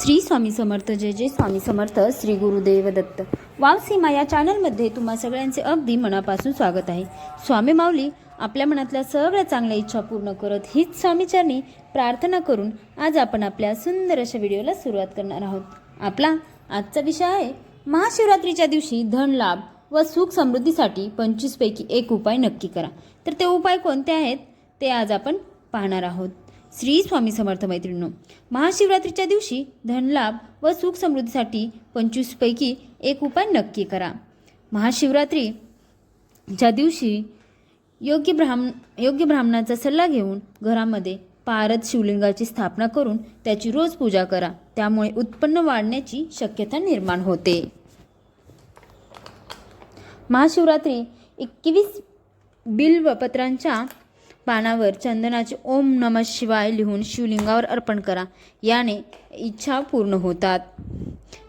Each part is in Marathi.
श्री स्वामी समर्थ जय जय स्वामी समर्थ श्री गुरुदेव दत्त वाव सीमा या चॅनलमध्ये तुम्हा सगळ्यांचे अगदी मनापासून स्वागत आहे. स्वामी माऊली आपल्या मनातल्या सगळ्या चांगल्या इच्छा पूर्ण करत हीच स्वामीचरणी प्रार्थना करून आज आपण आपल्या सुंदर अशा व्हिडिओला सुरुवात करणार आहोत. आपला आजचा विषय आहे महाशिवरात्रीच्या दिवशी धन लाभ व सुख समृद्धीसाठी पंचवीसपैकी एक उपाय नक्की करा. तर ते उपाय कोणते आहेत ते आज आपण पाहणार आहोत. श्री स्वामी समर्थ मैत्रिणींनो महाशिवरात्रीच्या दिवशी धनलाभ व सुख समृद्धीसाठी पंचवीसपैकी एक उपाय नक्की करा. महाशिवरात्रीच्या दिवशी योग्य ब्राह्म योग्य ब्राह्मणाचा सल्ला घेऊन घरामध्ये पारद शिवलिंगाची स्थापना करून त्याची रोज पूजा करा. त्यामुळे उत्पन्न वाढण्याची शक्यता निर्माण होते. महाशिवरात्री एकवीस बिल्वपत्रांच्या पानावर चंदनाचे ओम नम शिवाय लिहून शिवलिंगावर अर्पण करा. याने इच्छा पूर्ण होतात.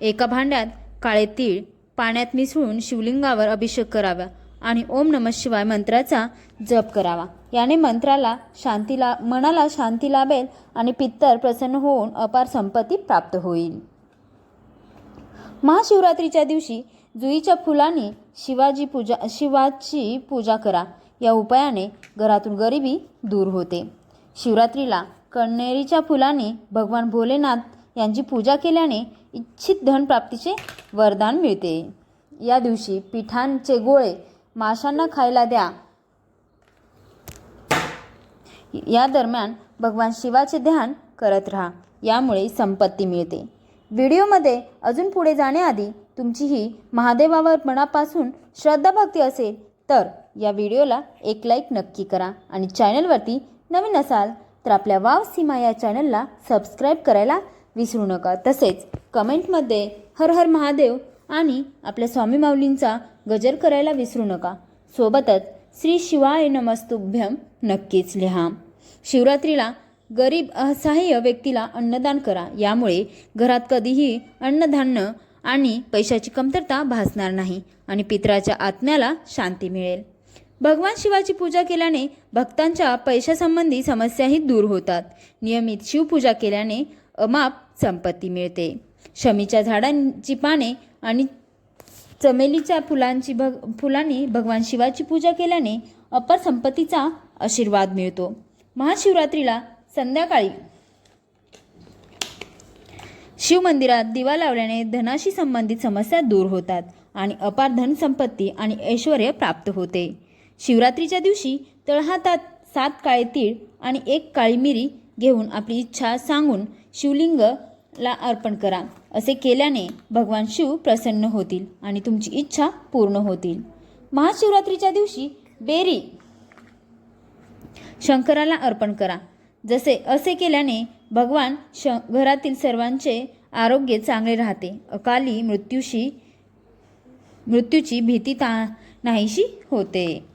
एका भांड्यात काळे तीळ पाण्यात मिसळून शिवलिंगावर अभिषेक करावा आणि ओम नम शिवाय मंत्राचा जप करावा. याने मंत्राला शांतीला मनाला शांती लाभेल आणि पित्तर प्रसन्न होऊन अपार संपत्ती प्राप्त होईल. महाशिवरात्रीच्या दिवशी जुईच्या फुलाने शिवाजी पूजा शिवाची पूजा करा. या उपायाने घरातून गरिबी दूर होते. शिवरात्रीला कण्हेरीच्या फुलाने भगवान भोलेनाथ यांची पूजा केल्याने इच्छित धनप्राप्तीचे वरदान मिळते. या दिवशी पिठांचे गोळे माशांना खायला द्या. या दरम्यान भगवान शिवाचे ध्यान करत राहा. यामुळे संपत्ती मिळते. व्हिडिओमध्ये अजून पुढे जाण्याआधी तुमची ही महादेवावर मनापासून श्रद्धाभक्ती असेल तर या व्हिडिओला एक लाईक नक्की करा आणि चॅनलवरती नवीन असाल तर आपल्या वाव सीमा या चॅनलला सबस्क्राईब करायला विसरू नका. तसेच कमेंटमध्ये हर हर महादेव आणि आपल्या स्वामी माऊलींचा गजर करायला विसरू नका. सोबतच श्री शिवाय नमस्तुभ्यम नक्कीच लिहा. शिवरात्रीला गरीब असहाय्य व्यक्तीला अन्नदान करा. यामुळे घरात कधीही अन्नधान्य आणि पैशाची कमतरता भासणार नाही आणि पित्राच्या आत्म्याला शांती मिळेल. भगवान शिवाची पूजा केल्याने भक्तांच्या पैशासंबंधी समस्याही दूर होतात. नियमित शिवपूजा केल्याने अमाप संपत्ती मिळते. शमीच्या झाडांची पाने आणि चमेलीच्या फुलांची भग फुलांनी भगवान शिवाची पूजा केल्याने अपर संपत्तीचा आशीर्वाद मिळतो. महाशिवरात्रीला संध्याकाळी शिवमंदिरात दिवा लावल्याने धनाशी संबंधित समस्या दूर होतात आणि अपार धनसंपत्ती आणि ऐश्वर प्राप्त होते. शिवरात्रीच्या दिवशी तळहातात सात काळे तीळ आणि एक काळी मिरी घेऊन आपली इच्छा सांगून शिवलिंगला अर्पण करा असे केल्याने भगवान शिव प्रसन्न होतील आणि तुमची इच्छा पूर्ण होतील. महाशिवरात्रीच्या दिवशी बेरी शंकराला अर्पण करा. जसे असे केल्याने भगवान श घरातील सर्वांचे आरोग्य चांगले राहते. अकाली मृत्यूशी मृत्यूची भीती ता नाहीशी होते.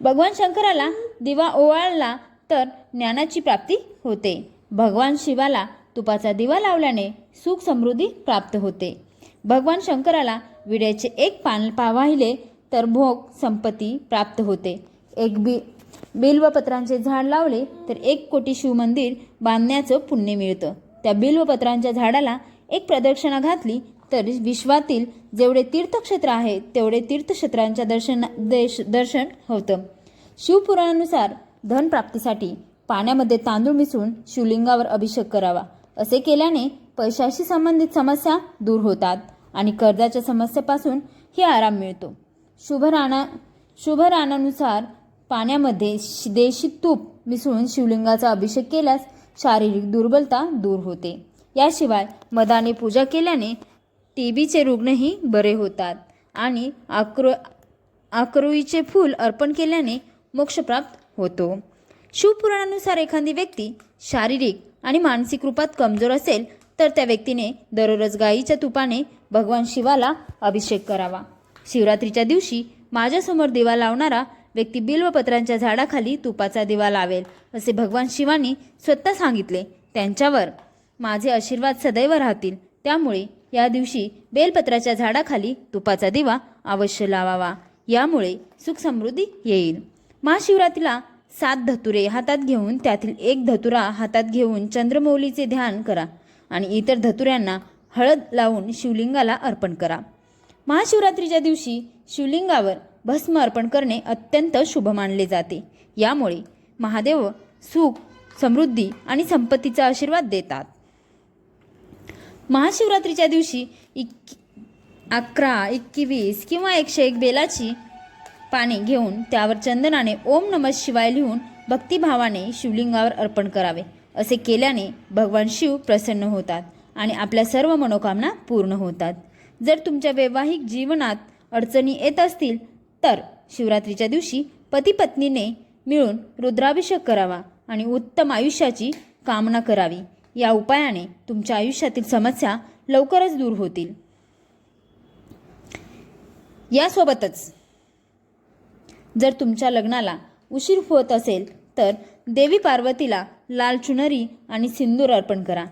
भगवान शंकराला दिवा ओवाळला तर ज्ञानाची प्राप्ती होते. भगवान शिवाला तुपाचा दिवा लावल्याने सुख समृद्धी प्राप्त होते. भगवान शंकराला विड्याचे एक पान पावाहिले तर भोग संपत्ती प्राप्त होते. एक बी बिल्वपत्रांचे झाड लावले तर एक कोटी शिवमंदिर बांधण्याचं पुण्य मिळतं. त्या बिल्वपत्रांच्या झाडाला एक प्रदक्षिणा घातली तर विश्वातील जेवढे तीर्थक्षेत्र आहेत तेवढे तीर्थक्षेत्रांच्या दर्शन देश दर्शन होतं. शिवपुराणानुसार धनप्राप्तीसाठी पाण्यामध्ये तांदूळ मिसळून शिवलिंगावर अभिषेक करावा. असे केल्याने पैशाशी संबंधित समस्या दूर होतात आणि कर्जाच्या समस्येपासून ही आराम मिळतो. शुभराणा शुभराणानुसार पाण्यामध्ये शि- देशी तूप मिसळून शिवलिंगाचा अभिषेक केल्यास शारीरिक दुर्बलता दूर होते. याशिवाय मदाने पूजा केल्याने टीबीचे रुग्णही बरे होतात. आणि आक्रो आक्रोईचे फूल अर्पण केल्याने मोक्ष प्राप्त होतो. शिवपुराणानुसार एखादी व्यक्ती शारीरिक आणि मानसिक रूपात कमजोर असेल तर त्या व्यक्तीने दररोज गाईच्या तुपाने भगवान शिवाला अभिषेक करावा. शिवरात्रीच्या दिवशी माझ्यासमोर दिवा लावणारा व्यक्ती बिल्वपत्रांच्या झाडाखाली तुपाचा दिवा लावेल असे भगवान शिवानी स्वतः सांगितले. त्यांच्यावर माझे आशीर्वाद सदैव राहतील. त्यामुळे या दिवशी बेलपत्राच्या झाडाखाली तुपाचा दिवा अवश्य लावावा. यामुळे सुख समृद्धी येईल. महाशिवरात्रीला सात धतुरे हातात घेऊन त्यातील एक धतुरा हातात घेऊन चंद्रमौलीचे ध्यान करा आणि इतर धतुऱ्यांना हळद लावून शिवलिंगाला अर्पण करा. महाशिवरात्रीच्या दिवशी शिवलिंगावर भस्म अर्पण करणे अत्यंत शुभ मानले जाते. यामुळे महादेव सुख समृद्धी आणि संपत्तीचा आशीर्वाद देतात. महाशिवरात्रीच्या दिवशी इक अकरा एकवीस किंवा एकशे एक बेलाची पाने घेऊन त्यावर चंदनाने ओम नमः शिवाय लिहून भक्तिभावाने शिवलिंगावर अर्पण करावे. असे केल्याने भगवान शिव प्रसन्न होतात आणि आपल्या सर्व मनोकामना पूर्ण होतात. जर तुमच्या वैवाहिक जीवनात अडचणी येत असतील तर शिवरात्रीच्या दिवशी पती पत्नीने मिळून रुद्राभिषेक करावा आणि उत्तम आयुष्याची कामना करावी. या उपायाने तुमच्या आयुष्यातील समस्या लवकरच दूर होतील. यासोबतच जर तुमच्या लग्नाला उशीर होत असेल तर देवी पार्वतीला लाल चुनरी आणि सिंदूर अर्पण करा.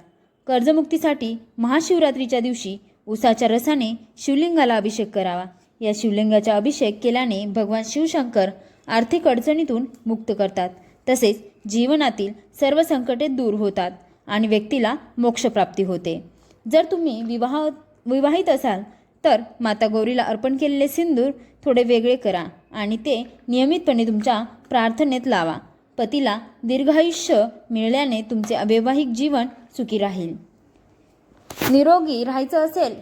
कर्जमुक्तीसाठी महाशिवरात्रीच्या दिवशी उसाच्या रसाने शिवलिंगाला अभिषेक करावा. या शिवलिंगाचा अभिषेक केल्याने भगवान शिवशंकर आर्थिक अडचणीतून मुक्त करतात. तसेच जीवनातील सर्व संकटे दूर होतात. आणि व्यक्तीला मोक्षप्राप्ती होते. जर तुम्ही विवाह विवाहित असाल तर माता गौरीला अर्पण केलेले सिंदूर थोडे वेगळे करा आणि ते नियमितपणे तुमच्या प्रार्थनेत लावा. पतीला दीर्घायुष्य मिळाल्याने तुमचे अवैवाहिक जीवन सुखी राहील. निरोगी राहायचं असेल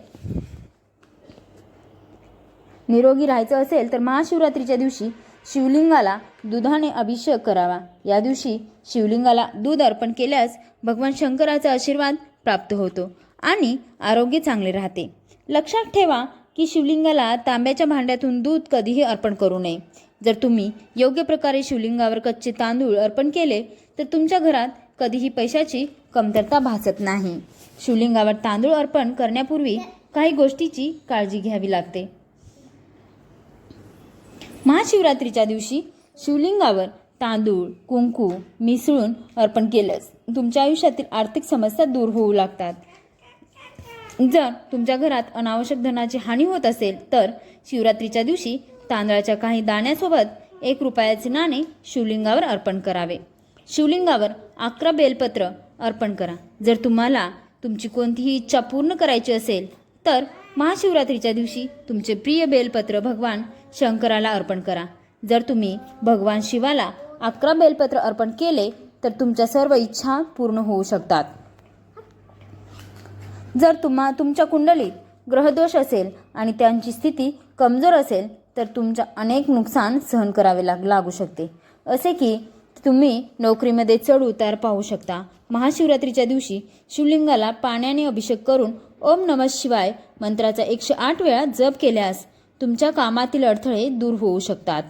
निरोगी राहायचं असेल तर महाशिवरात्रीच्या दिवशी शिवलिंगाला दुधाने अभिषेक करावा. या दिवशी शिवलिंगाला दूध अर्पण केल्यास भगवान शंकराचा आशीर्वाद प्राप्त होतो आणि आरोग्य चांगले राहते. लक्षात ठेवा की शिवलिंगाला तांब्याच्या भांड्यातून दूध कधीही अर्पण करू नये. जर तुम्ही योग्य प्रकारे शिवलिंगावर कच्चे तांदूळ अर्पण केले तर तुमच्या घरात कधीही पैशाची कमतरता भासत नाही. शिवलिंगावर तांदूळ अर्पण करण्यापूर्वी काही गोष्टीची काळजी घ्यावी लागते. महाशिवरात्रीच्या दिवशी शिवलिंगावर तांदूळ कुंकू मिसळून अर्पण केलंच. तुमच्या आयुष्यातील आर्थिक समस्या दूर होऊ लागतात. जर तुमच्या घरात अनावश्यक धनाची हानी होत असेल तर शिवरात्रीच्या दिवशी तांदळाच्या काही दाण्यासोबत एक रुपयाचे नाणे शिवलिंगावर अर्पण करावे. शिवलिंगावर अकरा बेलपत्र अर्पण करा. जर तुम्हाला तुमची कोणतीही इच्छा पूर्ण करायची असेल तर महाशिवरात्रीच्या दिवशी तुमचे प्रिय बेलपत्र भगवान शंकराला अर्पण करा. जर तुम्ही भगवान शिवाला अकरा बेलपत्र अर्पण केले तर तुमच्या सर्व इच्छा पूर्ण होऊ शकतात. जर तुम्हा तुमच्या कुंडलीत ग्रहदोष असेल आणि त्यांची स्थिती कमजोर असेल तर तुमच्या अनेक नुकसान सहन करावे लाग लागू शकते. असे की तुम्ही नोकरीमध्ये चढ उतार पाहू शकता. महाशिवरात्रीच्या दिवशी शिवलिंगाला पाण्याने अभिषेक करून ओम नमः शिवाय मंत्राचा एकशे आठ वेळा जप केल्यास तुमच्या कामातील अडथळे दूर होऊ शकतात.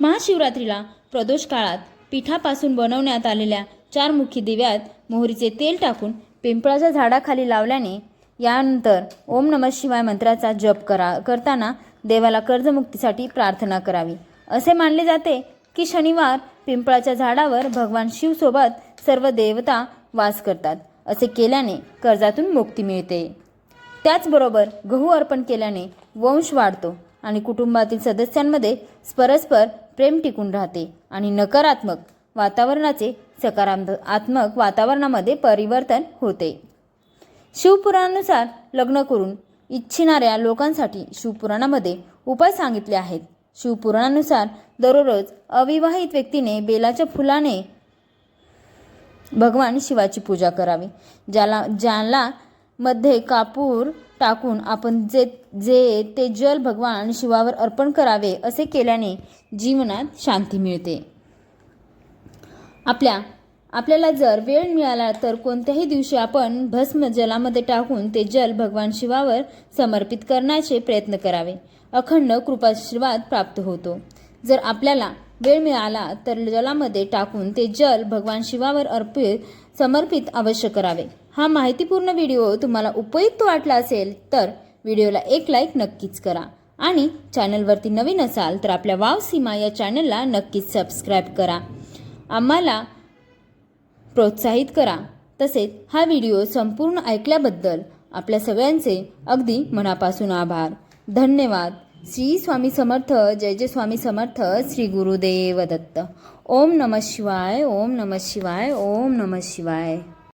महाशिवरात्रीला प्रदोष काळात पिठापासून बनवण्यात आलेल्या चार मुखी दिव्यात मोहरीचे तेल टाकून पिंपळाच्या झाडाखाली लावल्याने यानंतर ओम नमः शिवाय मंत्राचा जप करा करताना देवाला कर्जमुक्तीसाठी प्रार्थना करावी. असे मानले जाते की शनिवार पिंपळाच्या झाडावर भगवान शिवसोबत सर्व देवता वास करतात. असे केल्याने कर्जातून मुक्ती मिळते. त्याचबरोबर गहू अर्पण केल्याने वंश वाढतो आणि कुटुंबातील सदस्यांमध्ये परस्पर प्रेम टिकून राहते आणि नकारात्मक वातावरणाचे सकारात्मक वातावरणामध्ये परिवर्तन होते. शिवपुराणानुसार लग्न करून इच्छिणाऱ्या लोकांसाठी शिवपुराणामध्ये उपाय सांगितले आहेत. शिवपुराणानुसार दररोज अविवाहित व्यक्तीने बेलाच्या फुलाने भगवान शिवाची पूजा करावी. ज्याला ज्याला मध्ये कापूर टाकून आपण जे जे ते जल भगवान शिवावर अर्पण करावे असे केल्याने जीवनात शांती मिळते. आपल्या आपल्याला जर वेळ मिळाला तर कोणत्याही दिवशी आपण भस्म जलामध्ये टाकून ते जल भगवान शिवावर समर्पित करण्याचे प्रयत्न करावे. अखंड कृपाशीर्वाद प्राप्त होतो. जर आपल्याला वेळ मिळाला तर जलामध्ये टाकून ते जल भगवान शिवावर अर्पित समर्पित अवश्य करावे. हा माहितीपूर्ण व्हिडिओ तुम्हाला उपयुक्त वाटला असेल तर व्हिडिओला एक लाईक नक्कीच करा. आणि चॅनलवरती नवीन असाल तर आपल्या वाव सीमा या चॅनलला नक्कीच सबस्क्राईब करा. आम्हाला प्रोत्साहित करा. तसेच हा व्हिडिओ संपूर्ण ऐकल्याबद्दल आपल्या सगळ्यांचे अगदी मनापासून आभार. धन्यवाद. श्री स्वामी समर्थ जय जय स्वामी समर्थ श्री गुरुदेव दत्त ओम नम शिवाय ओम नम शिवाय ओम नम शिवाय.